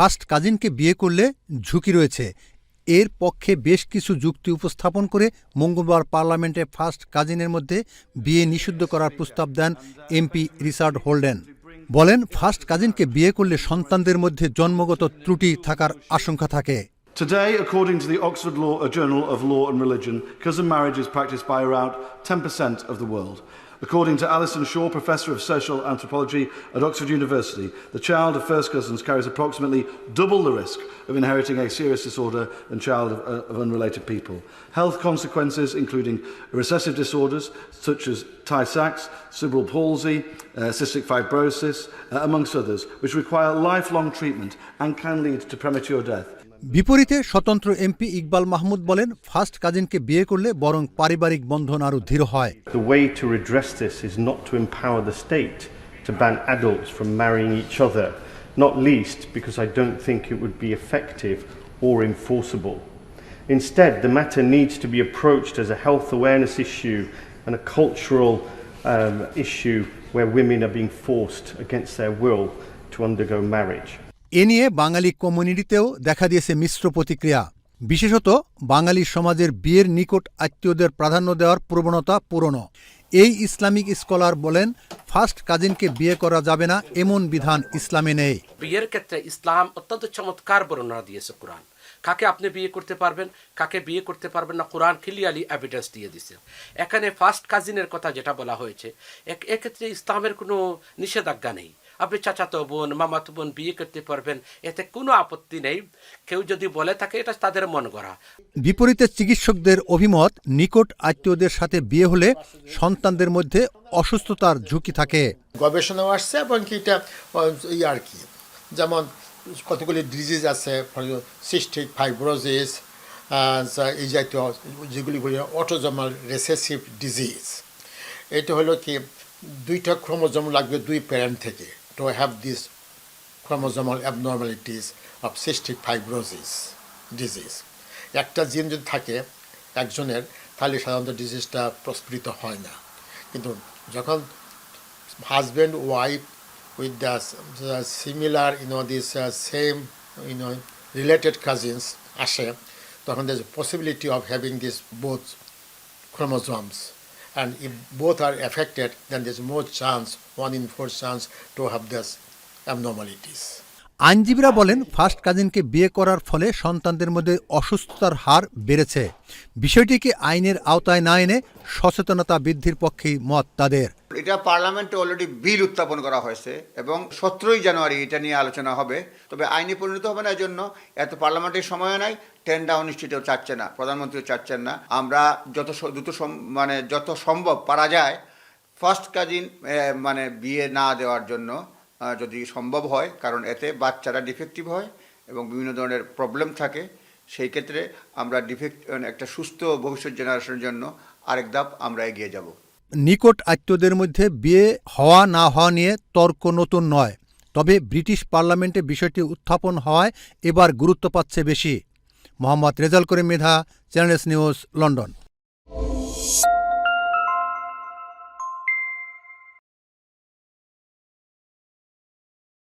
First কাজিনকে বিয়ে করলে ঝুঁকি রয়েছে। এর পক্ষে বেশ কিছু যুক্তি উপস্থাপন করে মঙ্গলবার পার্লামেন্টে ফার্স্ট কাজিনের মধ্যে বিয়ে নিষিদ্ধ করার প্রস্তাব দেন এমপি রিচার্ড হোল্ডেন। বলেন ফার্স্ট কাজিনকে বিয়ে করলে সন্তানদের মধ্যে জন্মগত ত্রুটি থাকার আশঙ্কা থাকে। Today, according to the Oxford Law uh, Journal of Law and Religion, cousin marriage is practiced by around 10% of the world. According to Alison Shaw, Professor of Social Anthropology at Oxford University, the child of first cousins carries approximately double the risk of inheriting a serious disorder than child of, uh, of unrelated people. Health consequences, including recessive disorders such as Tay-Sachs, cerebral palsy, uh, cystic fibrosis, uh, amongst others, which require lifelong treatment and can lead to premature death. বিপরীতে স্বতন্ত্র MP Iqbal Mahmud বলেন first কাজিনকে বিয়ে করলে বরং পারিবারিক বন্ধন আরও দৃঢ় হয় The way to redress this is not to empower the state to ban adults from marrying each other, not least because I don't think it would be effective or enforceable. Instead, the matter needs to be approached as a health awareness issue and a cultural um, issue where women are being forced against their will to undergo marriage. এ নিয়ে বাঙালি কমিউনিটিতেও দেখা দিয়েছে মিশ্র প্রতিক্রিয়া। বিশেষত বাঙালি সমাজের বিয়ের নিকট আত্মীয়দের প্রাধান্য দেওয়ার প্রবণতা পুরনো। এই ইসলামিক স্কলার বলেন, ফার্স্ট কাজিনকে বিয়ে করা যাবে না, এমন বিধান ইসলামে নেই। বিয়ের ক্ষেত্রে ইসলাম অত্যন্ত চমৎকার বর্ণনা দিয়েছে কোরআন। কাকে আপনি বিয়ে করতে পারবেন, কাকে বিয়ে করতে পারবেন না, কোরআন ক্লিয়ারলি এভিডেন্স দিয়ে দিছে। এখানে ফার্স্ট কাজিনের কথা যেটা বলা হয়েছে, এক- এক্ষেত্রে ইসলামের কোনো নিষেধাজ্ঞা নেই। আপনি চাচাতো বোন মামাতো বোন বিয়ে করতে পারবেন এতে কোনো আপত্তি নেই। কেউ যদি বলে থাকে এটা তাদের মন গড়া। বিপরীতে চিকিৎসকদের অভিমত নিকট আত্মীয়দের সাথে বিয়ে হলে সন্তানদের মধ্যে অসুস্থতার ঝুঁকি থাকে। গবেষণাও আসছে এবং কি এটা আর কি যেমন কতগুলি ডিজিজ আছে সিস্টিক ফাইব্রোজিস এই জাতীয় যেগুলি বলি অটোজমাল রেসেসিভ ডিজিজ এটা হলো কি দুইটা ক্রোমোজোম লাগবে দুই প্যারেন্ট থেকে। To have this chromosomal abnormalities of cystic fibrosis disease একটা জিন যদি থাকে একজনের তাহলে সাধারণত ডিজিজটা প্রস্ফুটিত হয় না কিন্তু যখন the similar you know this uh, same you know related cousins আসে তখন a possibility of having this both chromosomes and if both are affected, then there's more chance, one in four chance to have this abnormalities. আইনজীবীরা বলেন first কাজিনকে বিয়ে করার ফলে সন্তানদের মধ্যে অসুস্থতার হার বেড়েছে। বিষয়টিকে আইনের আওতায় না এনে সচেতনতা বৃদ্ধির পক্ষেই মত তাদের। এটা পার্লামেন্টে অলরেডি বিল উত্থাপন করা হয়েছে এবং সতেরোই জানুয়ারি এটা নিয়ে আলোচনা হবে। তবে আইনে পরিণত হবে না জন্য এত পার্লামেন্টের সময় নাই টেন্ডা অনুষ্ঠিত চাচ্ছে না, প্রধানমন্ত্রীও চাচ্ছেন না। আমরা যত দ্রুত মানে যত সম্ভব পারা যায় ফার্স্ট কাজিন মানে বিয়ে না দেওয়ার জন্য যদি সম্ভব হয়, কারণ এতে বাচ্চারা ডিফেক্টিভ হয় এবং বিভিন্ন ধরনের প্রবলেম থাকে, সেই ক্ষেত্রে আমরা ডিফেক্ট একটা সুস্থ ভবিষ্যৎ জেনারেশনের জন্য আরেক ধাপ আমরা এগিয়ে যাব। নিকট আত্মীয়দের মধ্যে বিয়ে হওয়া না হওয়া নিয়ে তর্ক নতুন নয়। তবে ব্রিটিশ পার্লামেন্টে বিষয়টি উত্থাপন হওয়ায় এবার গুরুত্ব পাচ্ছে বেশি। Mohammad Rezaul Karim Medha channels news, London.